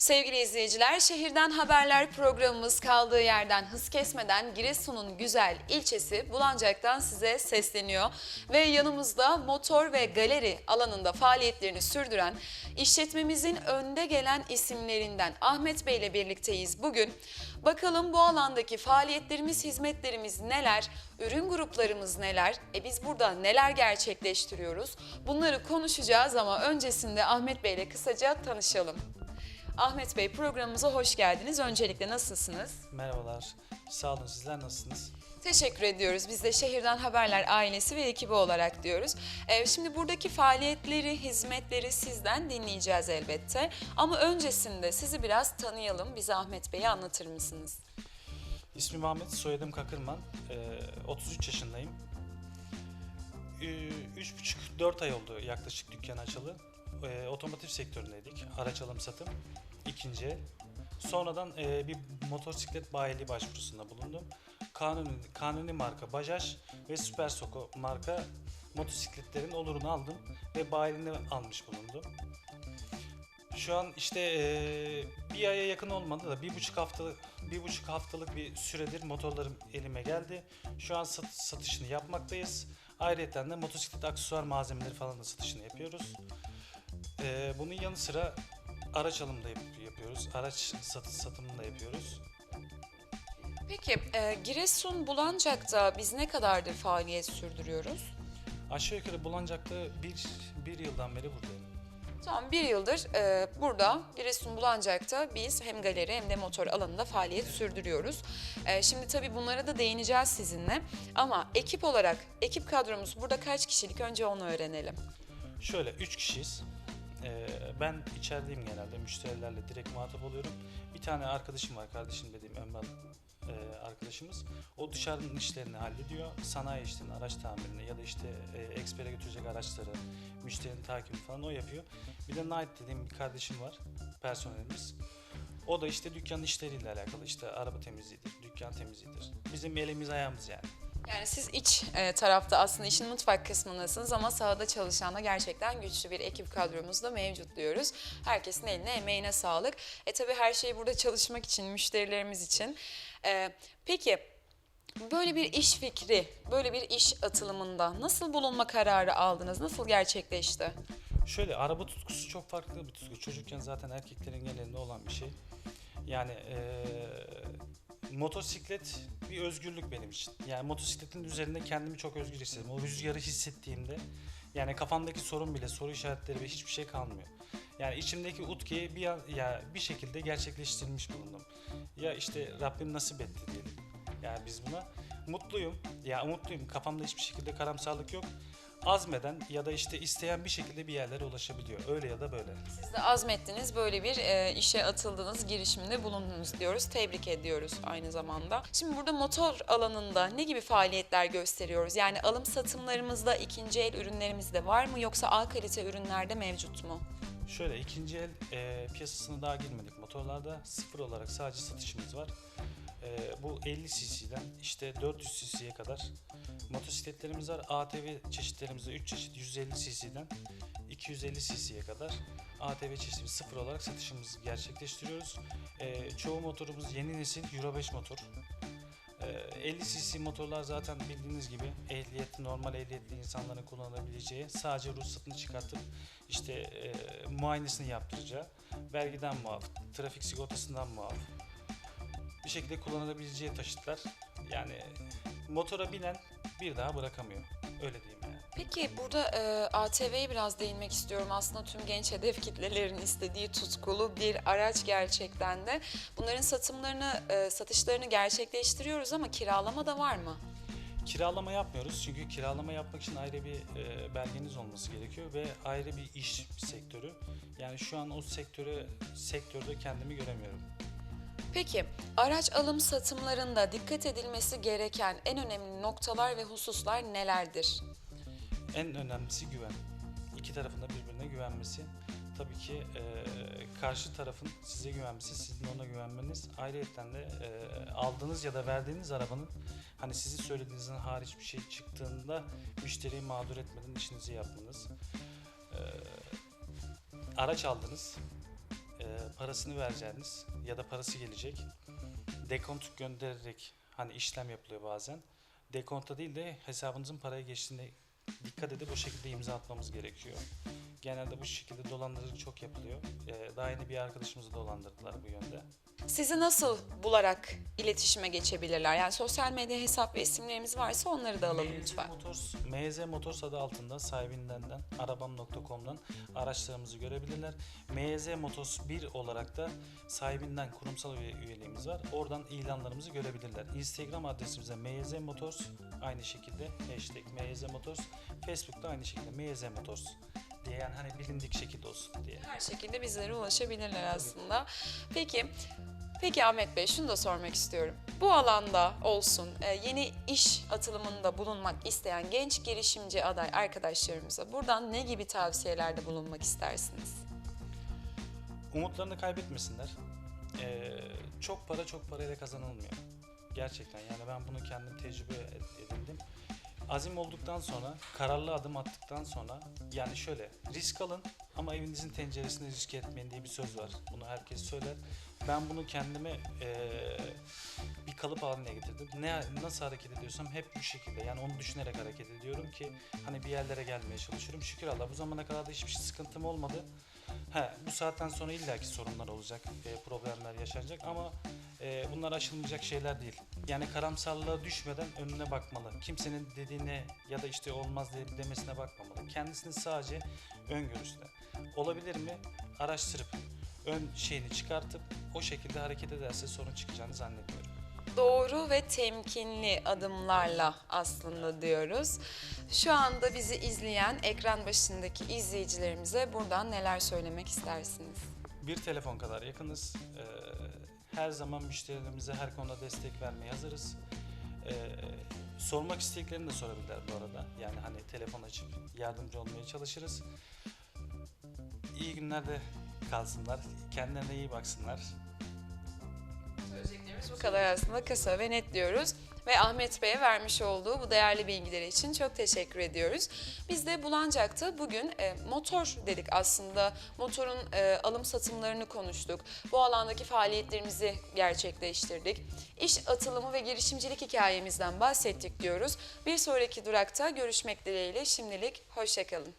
Sevgili izleyiciler, Şehirden Haberler programımız kaldığı yerden hız kesmeden Giresun'un güzel ilçesi Bulancak'tan size sesleniyor. Ve yanımızda motor ve galeri alanında faaliyetlerini sürdüren işletmemizin önde gelen isimlerinden Ahmet Bey ile birlikteyiz bugün. Bakalım bu alandaki faaliyetlerimiz, hizmetlerimiz neler, ürün gruplarımız neler, e biz burada neler gerçekleştiriyoruz? Bunları konuşacağız ama öncesinde Ahmet Bey ile kısaca tanışalım. Ahmet Bey programımıza hoş geldiniz. Öncelikle nasılsınız? Merhabalar. Sağ olun. Sizler nasılsınız? Teşekkür ediyoruz. Biz de Şehirden Haberler ailesi ve ekibi olarak diyoruz. Ee, şimdi buradaki faaliyetleri, hizmetleri sizden dinleyeceğiz elbette. Ama öncesinde sizi biraz tanıyalım. Bize Ahmet Bey'i anlatır mısınız? İsmim Ahmet, soyadım Kakırman. Ee, 33 yaşındayım. 3,5-4 ay oldu yaklaşık dükkan açalı. Ee, otomotiv sektöründeydik. Araç alım satım. İkinci. Sonradan e, bir motosiklet bayiliği başvurusunda bulundum. Kanuni, kanuni marka Bajaj ve Süper Soko marka motosikletlerin olurunu aldım ve bayiliğini almış bulundum. Şu an işte eee, bir aya yakın olmadı da bir buçuk haftalık bir buçuk haftalık bir süredir motorlarım elime geldi. Şu an sat- satışını yapmaktayız. Ayrıca de motosiklet aksesuar malzemeleri falan da satışını yapıyoruz. Eee, bunun yanı sıra araç alımı da yap- yapıyoruz. Araç satış satımını da yapıyoruz. Peki e, Giresun Bulancak'ta biz ne kadardır faaliyet sürdürüyoruz? Aşağı yukarı Bulancak'ta bir, bir yıldan beri buradayım. Tamam bir yıldır e, burada Giresun Bulancak'ta biz hem galeri hem de motor alanında faaliyet sürdürüyoruz. E, şimdi tabii bunlara da değineceğiz sizinle. Ama ekip olarak, ekip kadromuz burada kaç kişilik önce onu öğrenelim. Şöyle 3 kişiyiz. Ee, ben içerideyim genelde. Müşterilerle direkt muhatap oluyorum. Bir tane arkadaşım var. Kardeşim dediğim Ömer e, arkadaşımız. O dışarının işlerini hallediyor. Sanayi işlerini, araç tamirini ya da işte e, ekspere götürecek araçları, müşterinin takibi falan o yapıyor. Bir de Night dediğim bir kardeşim var. Personelimiz. O da işte dükkanın işleriyle alakalı. işte araba temizliğidir, dükkan temizliğidir. Bizim elimiz ayağımız yani. Yani siz iç e, tarafta aslında işin mutfak kısmındasınız ama sahada çalışan da gerçekten güçlü bir ekip kadromuz da mevcut diyoruz. Herkesin eline emeğine sağlık. E tabii her şey burada çalışmak için, müşterilerimiz için. E, peki böyle bir iş fikri, böyle bir iş atılımında nasıl bulunma kararı aldınız? Nasıl gerçekleşti? Şöyle araba tutkusu çok farklı bir tutku. Çocukken zaten erkeklerin genelinde olan bir şey. Yani eee, motosiklet bir özgürlük benim için. Yani motosikletin üzerinde kendimi çok özgür hissediyorum. O rüzgarı hissettiğimde yani kafamdaki sorun bile soru işaretleri ve hiçbir şey kalmıyor. Yani içimdeki utkuyu bir an- ya bir şekilde gerçekleştirmiş bulundum. Ya işte Rabbim nasip etti diyelim. Yani biz buna mutluyum. Ya umutluyum. Kafamda hiçbir şekilde karamsarlık yok. Azmeden ya da işte isteyen bir şekilde bir yerlere ulaşabiliyor. Öyle ya da böyle. Siz de azmettiniz, böyle bir e, işe atıldınız, girişiminde bulundunuz diyoruz. Tebrik ediyoruz aynı zamanda. Şimdi burada motor alanında ne gibi faaliyetler gösteriyoruz? Yani alım satımlarımızda ikinci el ürünlerimiz de var mı yoksa A kalite ürünlerde mevcut mu? Şöyle ikinci el e, piyasasına daha girmedik motorlarda. Sıfır olarak sadece satışımız var. E, bu 50 cc'den işte 400 cc'ye kadar motosikletlerimiz var. ATV çeşitlerimizde 3 çeşit 150 cc'den 250 cc'ye kadar ATV çeşitimiz sıfır olarak satışımızı gerçekleştiriyoruz. E, çoğu motorumuz yeni nesil Euro 5 motor. Ee, 50 cc motorlar zaten bildiğiniz gibi ehliyetli, normal ehliyetli insanların kullanabileceği sadece ruhsatını çıkartıp işte e, muayenesini yaptıracağı, vergiden muaf, trafik sigortasından muaf bir şekilde kullanabileceği taşıtlar. Yani motora binen bir daha bırakamıyor. Öyle diyeyim yani. Peki burada e, ATV'ye biraz değinmek istiyorum. Aslında tüm genç hedef kitlelerin istediği tutkulu bir araç gerçekten de. Bunların satımlarını, e, satışlarını gerçekleştiriyoruz ama kiralama da var mı? Kiralama yapmıyoruz çünkü kiralama yapmak için ayrı bir e, belgeniz olması gerekiyor ve ayrı bir iş sektörü. Yani şu an o sektörü sektörde kendimi göremiyorum. Peki araç alım satımlarında dikkat edilmesi gereken en önemli noktalar ve hususlar nelerdir? En önemlisi güven. İki tarafın da birbirine güvenmesi. Tabii ki e, karşı tarafın size güvenmesi, sizin ona güvenmeniz. Ayrıca de e, aldığınız ya da verdiğiniz arabanın hani sizi söylediğinizden hariç bir şey çıktığında müşteriyi mağdur etmeden işinizi yapmanız. E, araç aldınız. E, parasını vereceğiniz ya da parası gelecek. Dekont göndererek hani işlem yapılıyor bazen. Dekonta değil de hesabınızın paraya geçtiğine dikkat edip o şekilde imza atmamız gerekiyor. Genelde bu şekilde dolandırıcılık çok yapılıyor. Ee, daha yeni bir arkadaşımızı dolandırdılar bu yönde. Sizi nasıl bularak iletişime geçebilirler? Yani sosyal medya hesap ve isimlerimiz varsa onları da alalım MZ lütfen. Motors, MZ Motors adı altında sahibinden arabam.com'dan araçlarımızı görebilirler. MZ Motors 1 olarak da sahibinden kurumsal üye- üyeliğimiz var. Oradan ilanlarımızı görebilirler. Instagram adresimize MZ Motors aynı şekilde hashtag MZ Motors. Facebook'ta aynı şekilde MZ Motors diye yani hani bilindik şekilde olsun diye. Her şekilde bizlere ulaşabilirler aslında. Peki, peki Ahmet Bey şunu da sormak istiyorum. Bu alanda olsun e, yeni iş atılımında bulunmak isteyen genç girişimci aday arkadaşlarımıza buradan ne gibi tavsiyelerde bulunmak istersiniz? Umutlarını kaybetmesinler. Ee, çok para çok parayla kazanılmıyor. Gerçekten yani ben bunu kendim tecrübe ed- edindim. Azim olduktan sonra, kararlı adım attıktan sonra yani şöyle risk alın ama evinizin tenceresine risk etmeyin diye bir söz var. Bunu herkes söyler. Ben bunu kendime eee, bir kalıp haline getirdim. Ne nasıl hareket ediyorsam hep bu şekilde. Yani onu düşünerek hareket ediyorum ki hani bir yerlere gelmeye çalışıyorum. Şükür Allah bu zamana kadar da hiçbir sıkıntım olmadı. He, bu saatten sonra illaki sorunlar olacak, e, problemler yaşanacak ama e, bunlar aşılmayacak şeyler değil. Yani karamsarlığa düşmeden önüne bakmalı. Kimsenin dediğine ya da işte olmaz de- demesine bakmamalı. Kendisini sadece öngörüsüne. Olabilir mi? Araştırıp ön şeyini çıkartıp o şekilde hareket ederse sorun çıkacağını zannetmiyorum. Doğru ve temkinli adımlarla aslında diyoruz. Şu anda bizi izleyen ekran başındaki izleyicilerimize buradan neler söylemek istersiniz? Bir telefon kadar yakınız. Ee, her zaman müşterilerimize her konuda destek vermeye hazırız. Ee, sormak istediklerini de sorabilirler bu arada. Yani hani telefon açıp yardımcı olmaya çalışırız. İyi günlerde kalsınlar. Kendilerine iyi baksınlar. Söyleyeceklerimiz bu kadar aslında kısa ve net diyoruz. Ve Ahmet Bey'e vermiş olduğu bu değerli bilgileri için çok teşekkür ediyoruz. Biz de Bulancak'ta bugün e, motor dedik aslında. Motorun e, alım satımlarını konuştuk. Bu alandaki faaliyetlerimizi gerçekleştirdik. İş atılımı ve girişimcilik hikayemizden bahsettik diyoruz. Bir sonraki durakta görüşmek dileğiyle şimdilik hoşçakalın.